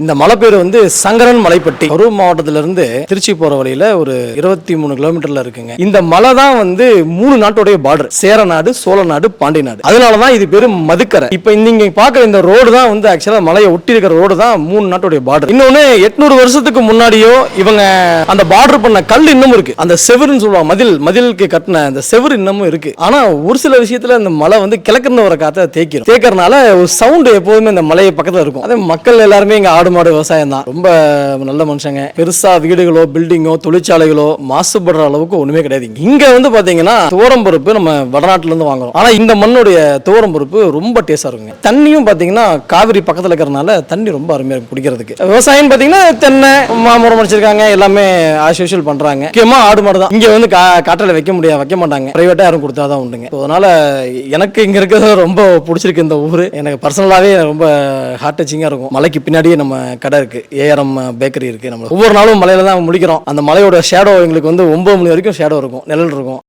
இந்த மலை பேர் வந்து சங்கரன் மலைப்பட்டி. கரூர் மாவட்டத்திலிருந்து திருச்சி போற வழியில ஒரு இருபத்தி மூணு கிலோமீட்டர்ல இருக்குங்க. இந்த மலை தான் வந்து மூணு நாட்டோடைய பார்டர் சேர நாடு சோழ நாடு பாண்டி நாடு. அதனாலதான் இது பேரு மதுக்கரை. இப்ப நீங்க பாக்குற இந்த ரோடு தான் வந்து ஆக்சுவலா மலையை ஒட்டி இருக்கிற ரோடு தான் மூணு நாட்டோடைய பார்டர் இன்னொன்னு எட்நூறு வருஷத்துக்கு முன்னாடியோ இவங்க அந்த பார்டர் பண்ண கல் இன்னமும் இருக்கு. அந்த செவருன்னு சொல்லுவாங்க மதில் மதிலுக்கு கட்டின அந்த செவரு இன்னமும் இருக்கு. ஆனா ஒரு சில விஷயத்துல இந்த மலை வந்து கிழக்குன்னு வர காத்த தேய்க்கிறோம் தேய்க்கறனால ஒரு சவுண்ட் எப்போதுமே இந்த மலையை பக்கத்துல இருக்கும். அதே மக்கள் எல்லாருமே இங்க ஆடு மாடு விவசாயம் தான் ரொம்ப நல்ல மனுஷங்க. பெருசா வீடுகளோ பில்டிங்கோ தொழிற்சாலைகளோ மாசுபடுற அளவுக்கு ஒண்ணுமே கிடையாது. இங்க வந்து பாத்தீங்கன்னா துவரம் பருப்பு நம்ம வடநாட்டுல இருந்து வாங்குறோம். ஆனா இந்த மண்ணுடைய துவரம் பருப்பு ரொம்ப டேஸ்டா இருக்குங்க. தண்ணியும் பாத்தீங்கன்னா காவிரி பக்கத்துல இருக்கிறனால தண்ணி ரொம்ப அருமையா இருக்கும் குடிக்கிறதுக்கு. விவசாயம் பாத்தீங்கன்னா தென்னை மாமரம் வச்சிருக்காங்க. எல்லாமே ஆஸ் யூஷுவல் பண்றாங்க. முக்கியமா ஆடு மாடு தான். இங்க வந்து கா- வைக்க முடியாது வைக்க மாட்டாங்க. பிரைவேட்டா யாரும் கொடுத்தாதான் உண்டுங்க. அதனால எனக்கு இங்க இருக்கிறது ரொம்ப பிடிச்சிருக்கு இந்த ஊர். எனக்கு பர்சனலாவே ரொம்ப ஹார்ட் டச்சிங்கா இருக்கும். மலைக்கு பின்னாடியே நம்ம கடை இருக்குது ஏஆர்எம் பேக்கரி இருக்குது நம்ம ஒவ்வொரு நாளும் மலையில் தான் முடிக்கிறோம். அந்த மலையோட ஷேடோ எங்களுக்கு வந்து ஒம்பது மணி வரைக்கும் ஷேடோ இருக்கும். நிழல் இருக்கும்.